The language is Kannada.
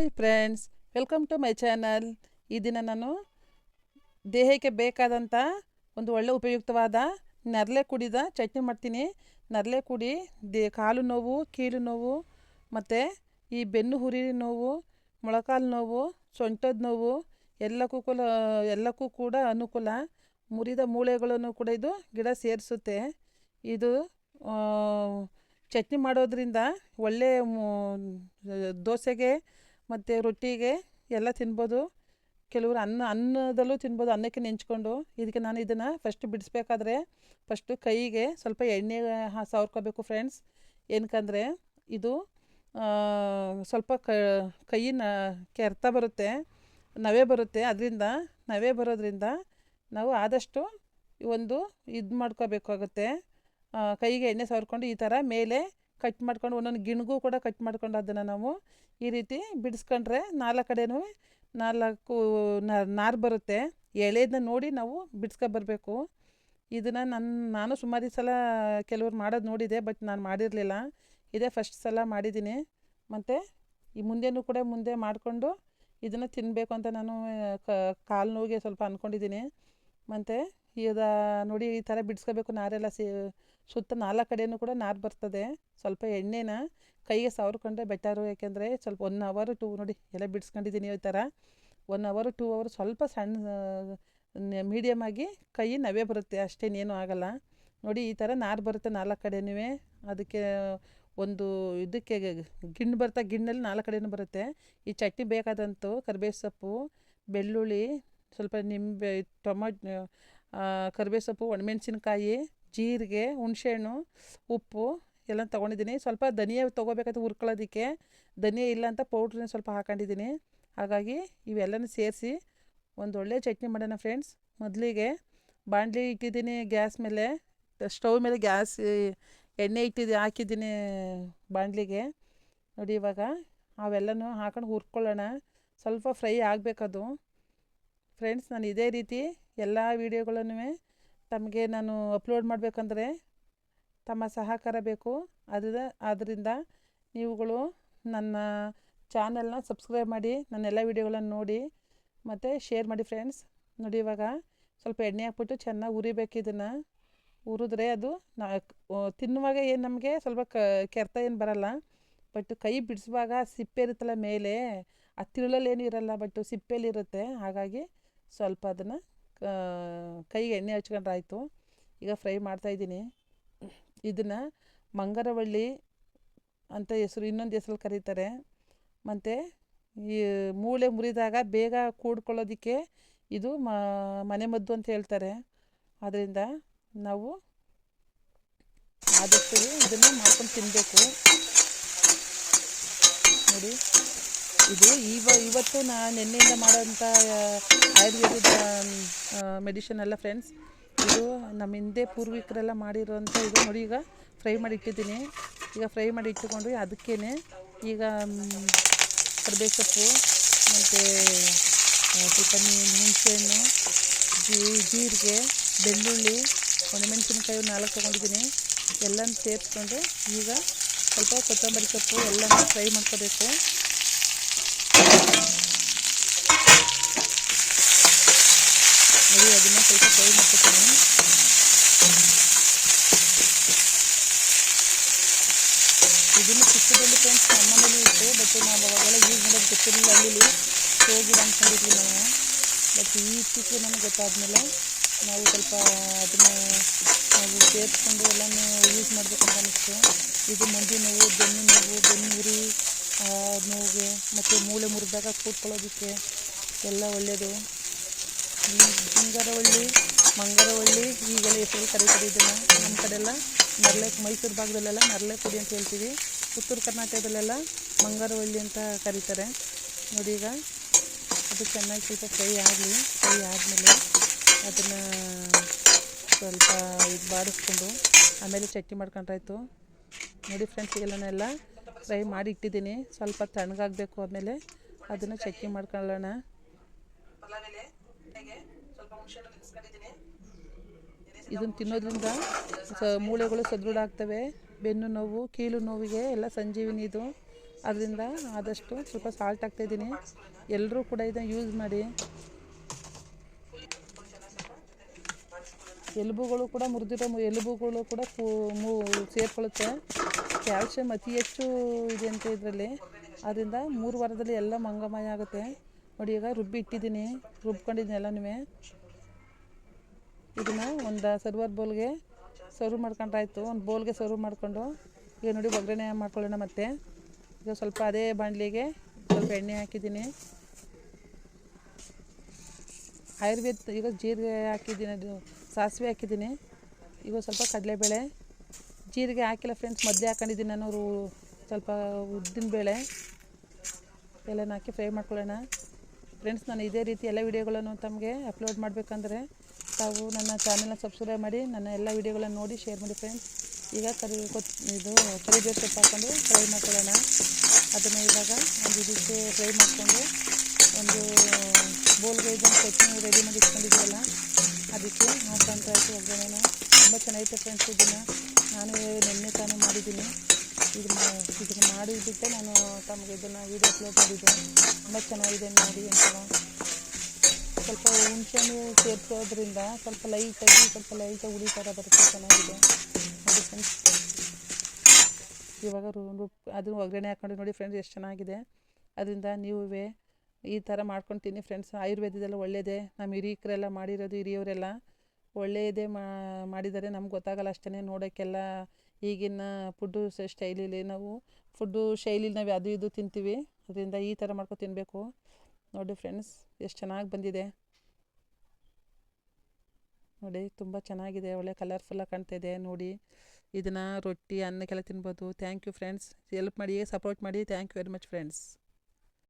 Hi friends, welcome to my channel. ಈ ದಿನ ನಾನು ದೇಹಕ್ಕೆ ಬೇಕಾದಂಥ ಒಂದು ಒಳ್ಳೆ ಉಪಯುಕ್ತವಾದ ನರಲೆ ಕುಡಿದ ಚಟ್ನಿ ಮಾಡ್ತೀನಿ. ನರಲೆ ಕುಡಿ, ದೇ, ಕಾಲು ನೋವು, ಕೀಲು ನೋವು, ಮತ್ತು ಈ ಬೆನ್ನು ಹುರಿ ನೋವು, ಮೊಳಕಾಲು ನೋವು, ಸೊಂಟದ ನೋವು, ಎಲ್ಲಕ್ಕೂ ಕೂಡ ಎಲ್ಲಕ್ಕೂ ಕೂಡ ಅನುಕೂಲ. ಮುರಿದ ಮೂಳೆಗಳನ್ನು ಕೂಡ ಇದು ಗಿಡ ಸೇರಿಸುತ್ತೆ. ಇದು ಚಟ್ನಿ ಮಾಡೋದ್ರಿಂದ ಒಳ್ಳೆ ದೋಸೆಗೆ ಮತ್ತು ರೊಟ್ಟಿಗೆ ಎಲ್ಲ ತಿನ್ಬೋದು. ಕೆಲವರು ಅನ್ನ, ಅನ್ನದಲ್ಲೂ ತಿನ್ಬೋದು, ಅನ್ನಕ್ಕೆ ನೆಂಚ್ಕೊಂಡು. ಇದಕ್ಕೆ ನಾನು ಇದನ್ನು ಫಸ್ಟ್ ಬಿಡಿಸ್ಬೇಕಾದ್ರೆ ಫಸ್ಟು ಕೈಗೆ ಸ್ವಲ್ಪ ಎಣ್ಣೆ ಸವರ್ಕೋಬೇಕು ಫ್ರೆಂಡ್ಸ್ ಏನಕ್ಕಂದರೆ ಇದು ಸ್ವಲ್ಪ ಕ ಕೈನ ಕೆರೆತ ಬರುತ್ತೆ, ನವೆ ಬರುತ್ತೆ. ಅದರಿಂದ ನವೆ ಬರೋದ್ರಿಂದ ನಾವು ಆದಷ್ಟು ಒಂದು ಇದು ಮಾಡ್ಕೋಬೇಕಾಗುತ್ತೆ. ಕೈಗೆ ಎಣ್ಣೆ ಸವರ್ಕೊಂಡು ಈ ಥರ ಮೇಲೆ ಕಟ್ ಮಾಡ್ಕೊಂಡು ಒಂದೊಂದು ಗಿಣ್ಗೂ ಕೂಡ ಕಟ್ ಮಾಡ್ಕೊಂಡು ಅದನ್ನು ನಾವು ಈ ರೀತಿ ಬಿಡಿಸ್ಕೊಂಡ್ರೆ ನಾಲ್ಕು ಕಡೆನೂ ನಾಲ್ಕು ನಾರು ಬರುತ್ತೆ. ಎಳೆದನ್ನ ನೋಡಿ ನಾವು ಬಿಡಿಸ್ಕೊಬರ್ಬೇಕು ಇದನ್ನು ನನ್ನ ನಾನು ಸುಮಾರು ಸಲ ಕೆಲವರು ಮಾಡೋದು ನೋಡಿದೆ, ಬಟ್ ನಾನು ಮಾಡಿರಲಿಲ್ಲ. ಇದೇ ಫಸ್ಟ್ ಸಲ ಮಾಡಿದ್ದೀನಿ. ಮತ್ತು ಈ ಮುಂದೆನೂ ಕೂಡ ಮುಂದೆ ಮಾಡಿಕೊಂಡು ಇದನ್ನು ತಿನ್ನಬೇಕು ಅಂತ ನಾನು ಕಾಲು ನೋವಿಗೆ ಸ್ವಲ್ಪ ಅಂದ್ಕೊಂಡಿದ್ದೀನಿ ಮತ್ತು ಈಗ ನೋಡಿ ಈ ಥರ ಬಿಡಿಸ್ಕೋಬೇಕು, ನಾರೆಲ್ಲ ಸಿ, ಸುತ್ತ ನಾಲ್ಕು ಕಡೆಯೂ ಕೂಡ ನಾರು ಬರ್ತದೆ. ಸ್ವಲ್ಪ ಎಣ್ಣೆನ ಕೈಗೆ ಸವರ್ಕೊಂಡ್ರೆ ಬೆಟರು, ಯಾಕೆಂದರೆ ಸ್ವಲ್ಪ ಒನ್ ಅವರು ಟೂ, ನೋಡಿ ಎಲ್ಲ ಬಿಡಿಸ್ಕೊಂಡಿದ್ದೀನಿ ಈ ಥರ. ಒನ್ ಅವರು ಟೂ ಅವರ್ ಸ್ವಲ್ಪ ಸಣ್ಣ ಮೀಡಿಯಮ್ ಆಗಿ ಕೈ ನವೆ ಬರುತ್ತೆ, ಅಷ್ಟೇನೇನು ಆಗಲ್ಲ. ನೋಡಿ ಈ ಥರ ನಾರು ಬರುತ್ತೆ ನಾಲ್ಕು ಕಡೆನೂ ಅದಕ್ಕೆ ಒಂದು ಇದಕ್ಕೆ ಗಿಣ್ಣು ಬರ್ತಾ ಗಿಣ್ಣಲ್ಲಿ ನಾಲ್ಕು ಕಡೆಯೂ ಬರುತ್ತೆ. ಈ ಚಟ್ನಿ ಬೇಕಾದಂತೂ ಕರ್ಬೇವು ಸೊಪ್ಪು, ಬೆಳ್ಳುಳ್ಳಿ ಸ್ವಲ್ಪ ನಿಂಬೆ, ಟೊಮಾಟೊ ಕರಿಬೇವು ಸೊಪ್ಪು ಒಣಮೆಣ್ಸಿನ್ಕಾಯಿ, ಜೀರಿಗೆ, ಹುಣಸೆಹಣ್ಣು, ಉಪ್ಪು ಎಲ್ಲ ತೊಗೊಂಡಿದ್ದೀನಿ. ಸ್ವಲ್ಪ ಧನಿಯಾ ತೊಗೋಬೇಕಾಯ್ತು ಹುರ್ಕೊಳ್ಳೋದಕ್ಕೆ. ಧನಿಯ ಇಲ್ಲ ಅಂತ ಪೌಡ್ರನ್ನ ಸ್ವಲ್ಪ ಹಾಕೊಂಡಿದ್ದೀನಿ. ಹಾಗಾಗಿ ಇವೆಲ್ಲನೂ ಸೇರಿಸಿ ಒಂದು ಒಳ್ಳೆ ಚಟ್ನಿ ಮಾಡೋಣ ಫ್ರೆಂಡ್ಸ್. ಮೊದಲಿಗೆ ಬಾಣಲಿ ಇಟ್ಟಿದ್ದೀನಿ ಗ್ಯಾಸ್ ಮೇಲೆ. ಸ್ಟವ್ ಮೇಲೆ ಗ್ಯಾಸ್, ಎಣ್ಣೆ ಇಟ್ಟಿದ್ದೆ, ಹಾಕಿದ್ದೀನಿ ಬಾಣಲಿಗೆ. ನೋಡಿ ಇವಾಗ ಅವೆಲ್ಲನೂ ಹಾಕೊಂಡು ಹುರ್ಕೊಳ್ಳೋಣ. ಸ್ವಲ್ಪ ಫ್ರೈ ಆಗಬೇಕದು. ಫ್ರೆಂಡ್ಸ್ ನಾನು ಇದೇ ರೀತಿ ಎಲ್ಲ ವೀಡಿಯೋಗಳನ್ನು ತಮಗೆ ನಾನು ಅಪ್ಲೋಡ್ ಮಾಡಬೇಕಂದ್ರೆ ತಮ್ಮ ಸಹಕಾರ ಬೇಕು. ಅದ್ರ ಆದ್ದರಿಂದ ನೀವುಗಳು ನನ್ನ ಚಾನಲ್ನ ಸಬ್ಸ್ಕ್ರೈಬ್ ಮಾಡಿ, ನನ್ನ ಎಲ್ಲ ವೀಡಿಯೋಗಳನ್ನು ನೋಡಿ, ಮತ್ತು ಶೇರ್ ಮಾಡಿ ಫ್ರೆಂಡ್ಸ್ ನೋಡಿ ಇವಾಗ ಸ್ವಲ್ಪ ಎಣ್ಣೆ ಹಾಕ್ಬಿಟ್ಟು ಚೆನ್ನಾಗಿ ಉರಿಬೇಕು ಇದನ್ನು. ಉರಿದ್ರೆ ಅದು ನಾ ತಿನ್ನುವಾಗ ಏನು ನಮಗೆ ಸ್ವಲ್ಪ ಕ, ಕೆರೆತ ಏನು ಬರಲ್ಲ. ಬಟ್ ಕೈ ಬಿಡಿಸುವಾಗ ಸಿಪ್ಪೆ ಇರುತ್ತಲ್ಲ ಮೇಲೆ, ಆ ತಿರುಳಲ್ಲಿ ಏನೂ ಇರಲ್ಲ, ಬಟ್ ಸಿಪ್ಪೆಲಿರುತ್ತೆ ಹಾಗಾಗಿ ಸ್ವಲ್ಪ ಅದನ್ನು ಕೈಗೆ ಎಣ್ಣೆ ಹಚ್ಕೊಂಡ್ರೆ ಆಯಿತು ಈಗ ಫ್ರೈ ಮಾಡ್ತಾಯಿದ್ದೀನಿ ಇದನ್ನು ಮಂಗರವಳ್ಳಿ ಅಂತ ಹೆಸರು, ಇನ್ನೊಂದು ಹೆಸರಲ್ಲಿ ಕರೀತಾರೆ. ಮತ್ತು ಈ ಮೂಳೆ ಮುರಿದಾಗ ಬೇಗ ಕೂಡ್ಕೊಳ್ಳೋದಕ್ಕೆ ಇದು ಮನೆಮದ್ದು ಅಂತ ಹೇಳ್ತಾರೆ. ಆದ್ದರಿಂದ ನಾವು ಆದಷ್ಟು ಇದನ್ನು ಮಾಡ್ಕೊಂಡು ತಿನ್ನಬೇಕು ನೋಡಿ. ಇದು ಇವ, ಇವತ್ತು ನಾನು ನಿನ್ನೆಯಿಂದ ಮಾಡೋಂಥ ಆಯುರ್ವೇದದ ಮೆಡಿಷನ್ ಅಲ್ಲ ಫ್ರೆಂಡ್ಸ್ ಇದು ನಮ್ಮ ಹಿಂದೆ ಪೂರ್ವಿಕರೆಲ್ಲ ಮಾಡಿರೋಂಥ ಇದು ನೋಡಿ ಈಗ ಫ್ರೈ ಮಾಡಿ ಇಟ್ಟಿದ್ದೀನಿ. ಈಗ ಫ್ರೈ ಮಾಡಿ ಇಟ್ಟುಕೊಂಡು ಅದಕ್ಕೇ ಈಗ ಕರ್ಬೇ ಸೊಪ್ಪು, ಮತ್ತು ಸ್ವಲ್ಪ ನೀ- ಹುಣಸೆಹಣ್ಣು, ಜೀ, ಜೀರಿಗೆ, ಬೆಳ್ಳುಳ್ಳಿ ಒಣಮೆಣಸಿನ್ಕಾಯಿ ನಾಲ್ಕು ತೊಗೊಂಡಿದ್ದೀನಿ. ಎಲ್ಲನೂ ಸೇರಿಸ್ಕೊಂಡು ಈಗ ಸ್ವಲ್ಪ ಕೊತ್ತಂಬರಿ ಸೊಪ್ಪು ಎಲ್ಲನೂ ಫ್ರೈ ಮಾಡ್ಕೋಬೇಕು. ನೋಡಿ ಅದನ್ನು ಸ್ವಲ್ಪ ಫ್ರೈ ಮಾಡ್ಕೊತೀನಿ. ಇದನ್ನು ಚಿಕ್ಕದಲ್ಲಿ ಫ್ರೆಂಡ್ಸ್ ನಮ್ಮ ಮನೇಲಿ ಇತ್ತು ಬಟ್ ನಾವು ಅವಾಗೆಲ್ಲ ಯೂಸ್ ಮಾಡೋದು ಗೊತ್ತಿರಲಿಲ್ಲ ಹಳ್ಳಿಲಿ. ಹೋಗಿರ ಅಂದ್ಕೊಂಡಿದ್ವಿ ನಾವು. ಬಟ್ ಈ ಇತ್ತೀಚೆಗೆ ನಮಗೆ ಗೊತ್ತಾದ್ಮೇಲೆ ನಾವು ಸ್ವಲ್ಪ ಅದನ್ನು ನಾವು ಸೇರಿಸ್ಕೊಂಡು ಎಲ್ಲನೂ ಯೂಸ್ ಮಾಡಬೇಕಂತ ಅನಿಸ್ತು. ಇದು ಮಂಡಿ ನೋವು, ಬೆನ್ನು ನೋವು ಬೆನ್ನು ಉರಿ ನೋವಿಗೆ ಮತ್ತು ಮೂಳೆ ಮುರಿದಾಗ ಕೂತ್ಕೊಳ್ಳೋದಕ್ಕೆ ಎಲ್ಲ ಒಳ್ಳೆಯದು ಈ ಬಂಗಾರವಳ್ಳಿ ಮಂಗರವಳ್ಳಿ ಈಗೆಲ್ಲ ಹೆಸರು ಕರೀತಾರೆ ಇದನ್ನು. ನಮ್ಮ ಕಡೆ ಎಲ್ಲ ನರಳೆ ಮೈಸೂರು ಭಾಗದಲ್ಲೆಲ್ಲ ನರಳೆ ಪುಡಿ ಅಂತ ಹೇಳ್ತೀವಿ. ಉತ್ತರ ಕರ್ನಾಟಕದಲ್ಲೆಲ್ಲ ಮಂಗಾರವಳ್ಳಿ ಅಂತ ಕರೀತಾರೆ. ನೋಡಿ ಈಗ, ಅದು ಚೆನ್ನಾಗಿ ಸ್ವಲ್ಪ ಫ್ರೈ ಆಗಲಿ, ಫ್ರೈ ಆದಮೇಲೆ ಅದನ್ನು ಸ್ವಲ್ಪ ಇದು ಬಾಡಿಸ್ಕೊಂಡು ಆಮೇಲೆ ಚಟ್ನಿ ಮಾಡ್ಕೊಂಡ್ರಾಯ್ತು. ನೋಡಿ ಫ್ರೆಂಡ್ಸ್ ಎಲ್ಲನೆಲ್ಲ ಫ್ರೈ ಮಾಡಿ ಇಟ್ಟಿದ್ದೀನಿ. ಸ್ವಲ್ಪ ತಣ್ಣಗಾಗಬೇಕು ಆಮೇಲೆ ಅದನ್ನು ಚಟ್ನಿ ಮಾಡ್ಕೊಳ್ಳೋಣ. ಇದನ್ನು ತಿನ್ನೋದ್ರಿಂದ ಸ ಮೂಳೆಗಳು ಸದೃಢ ಆಗ್ತವೆ. ಬೆನ್ನು ನೋವು ಕೀಲು ನೋವಿಗೆ ಎಲ್ಲ ಸಂಜೀವಿನಿ ಇದು. ಅದರಿಂದ ಆದಷ್ಟು ಸ್ವಲ್ಪ ಸಾಲ್ಟ್ ಹಾಕ್ತಾಯಿದ್ದೀನಿ ಎಲ್ಲರೂ ಕೂಡ ಇದನ್ನು ಯೂಸ್ ಮಾಡಿ. ಎಲುಬುಗಳು ಕೂಡ ಮುರಿದಿರೋ ಎಲುಬುಗಳು ಕೂಡ ಸೇರ್ಕೊಳ್ಳುತ್ತೆ. ಕ್ಯಾಲ್ಶಿಯಂ ಅತಿ ಹೆಚ್ಚು ಇದೆ ಅಂತ ಇದರಲ್ಲಿ. ಅದರಿಂದ ಮೂರು ವಾರದಲ್ಲಿ ಎಲ್ಲ ಮಂಗಮಯ ಆಗುತ್ತೆ. ನೋಡಿ, ಈಗ ರುಬ್ಬಿ ಇಟ್ಟಿದ್ದೀನಿ. ರುಬ್ಕೊಂಡಿದ್ದೀನಿ ಎಲ್ಲನೂ ಇದನ್ನು ಒಂದು ಸರ್ವರ್ ಬೌಲ್ಗೆ ಸರ್ವ್ ಮಾಡ್ಕೊಂಡ್ರಾಯ್ತು. ಒಂದು ಬೌಲ್ಗೆ ಸರ್ವ್ ಮಾಡಿಕೊಂಡು. ಈಗ ನೋಡಿ, ಒಗ್ಗರಣೆ ಮಾಡ್ಕೊಳ್ಳೋಣ ಮತ್ತೆ. ಈಗ ಸ್ವಲ್ಪ ಅದೇ ಬಾಣಲಿಗೆ ಸ್ವಲ್ಪ ಎಣ್ಣೆ ಹಾಕಿದ್ದೀನಿ. ಆಯುರ್ವೇದ, ಈಗ ಜೀರಿಗೆ ಹಾಕಿದ್ದೀನಿ. ಅದು ಸಾಸಿವೆ ಹಾಕಿದ್ದೀನಿ. ಈಗ ಸ್ವಲ್ಪ ಕಡಲೆಬೇಳೆ. ಜೀರಿಗೆ ಹಾಕಿಲ್ಲ ಫ್ರೆಂಡ್ಸ್ ಮಧ್ಯೆ ಹಾಕೊಂಡಿದ್ದೀನಿ ನಾನು. ಸ್ವಲ್ಪ ಉದ್ದಿನ ಬೇಳೆ. ಎಲ್ಲನ ಹಾಕಿ ಫ್ರೈ ಮಾಡ್ಕೊಳ್ಳೋಣ. ಫ್ರೆಂಡ್ಸ್ ನಾನು ಇದೇ ರೀತಿ ಎಲ್ಲ ವೀಡಿಯೋಗಳನ್ನು ತಮಗೆ ಅಪ್ಲೋಡ್ ಮಾಡಬೇಕಂದ್ರೆ ತಾವು ನನ್ನ ಚಾನಲ್ನ ಸಬ್ಸ್ಕ್ರೈಬ್ ಮಾಡಿ, ನನ್ನ ಎಲ್ಲ ವೀಡಿಯೋಗಳನ್ನು ನೋಡಿ ಶೇರ್ ಮಾಡಿ ಫ್ರೆಂಡ್ಸ್ ಈಗ ಕರಿ ಇದು ಕರಿಬೇವು ಸೊಪ್ಪು ಹಾಕ್ಕೊಂಡು ಫ್ರೈ ಮಾಡ್ಕೊಳ್ಳೋಣ. ಅದನ್ನು ಇವಾಗ ಒಂದು ಇದಕ್ಕೆ ಫ್ರೈ ಮಾಡಿಕೊಂಡು ಒಂದು ಬೋಲ್ಗೆ ಇದನ್ನು ಚಟ್ನಿ ರೆಡಿ ಮಾಡಿ ಇಟ್ಕೊಂಡಿದ್ದೀವಲ್ಲ, ಅದಕ್ಕೆ ಹಾಕೊಂತ ಒಗ್ಗರಣೆನ ತುಂಬ ಚೆನ್ನಾಗಿತ್ತು ಫ್ರೆಂಡ್ಸ್ ಇದನ್ನು. ನಾನು ನಿನ್ನೆ ತಾನೇ ಮಾಡಿದ್ದೀನಿ. ಇದು ಮಾ ಇದನ್ನು ಮಾಡಿಬಿಟ್ಟೆ ನಾನು ತಮಗೆ ಇದನ್ನು ವೀಡಿಯೋ ಅಪ್ಲೋಡ್ ಮಾಡಿದ್ದೆ. ತುಂಬ ಚೆನ್ನಾಗಿದೆ ನೋಡಿ ಅಂತ. ಸ್ವಲ್ಪ ಹುಣಸೆಹಣ್ಣು ಸೇರಿಸೋದ್ರಿಂದ ಸ್ವಲ್ಪ ಲೈಟಾಗಿ ಸ್ವಲ್ಪ ಲೈಟಾಗಿ ಹುಳಿ ಥರ ಬರುತ್ತೆ, ಚೆನ್ನಾಗಿದೆ. ನೋಡಿ ಫ್ರೆಂಡ್ಸ್ ಇವಾಗ ಅದು ಒಗ್ಗರಣೆ ಹಾಕ್ಕೊಂಡು ನೋಡಿ ಫ್ರೆಂಡ್ಸ್ ಎಷ್ಟು ಚೆನ್ನಾಗಿದೆ. ಅದರಿಂದ ನೀವು ಈ ಥರ ಮಾಡ್ಕೊಂಡು ತಿನ್ನಿ ಫ್ರೆಂಡ್ಸ್ ಆಯುರ್ವೇದದೆಲ್ಲ ಒಳ್ಳೆಯದೇ ನಮ್ಮ ಹಿರಿಯಕರೆಲ್ಲ ಮಾಡಿರೋದು ಹಿರಿಯವರೆಲ್ಲ ಒಳ್ಳೆಯದೇ ಮಾಡಿದ್ದಾರೆ. ನಮ್ಗೆ ಗೊತ್ತಾಗಲ್ಲ ಅಷ್ಟೇ ನೋಡೋಕ್ಕೆಲ್ಲ ಈಗಿನ ಫುಡ್ಡು ಸ್ಟೈಲಲ್ಲಿ ನಾವು ಫುಡ್ಡು ಶೈಲಿಲಿ ನಾವು ಅದು ಇದು ತಿಂತೀವಿ. ಅದರಿಂದ ಈ ಥರ ಮಾಡ್ಕೊಂಡು ತಿನ್ನಬೇಕು ನೋಡಿ ಫ್ರೆಂಡ್ಸ್ ಎಷ್ಟು ಚೆನ್ನಾಗಿ ಬಂದಿದೆ. ನೋಡಿ ತುಂಬ ಚೆನ್ನಾಗಿದೆ, ಒಳ್ಳೆ ಕಲರ್ಫುಲ್ಲಾಗಿ ಕಾಣ್ತಾ ಇದೆ. ನೋಡಿ ಇದನ್ನು ರೊಟ್ಟಿ ಅನ್ನಕ್ಕೆಲ್ಲ ತಿನ್ಬೋದು. ಥ್ಯಾಂಕ್ ಯು ಫ್ರೆಂಡ್ಸ್ ಹೆಲ್ಪ್ ಮಾಡಿ ಸಪೋರ್ಟ್ ಮಾಡಿ thank you very much friends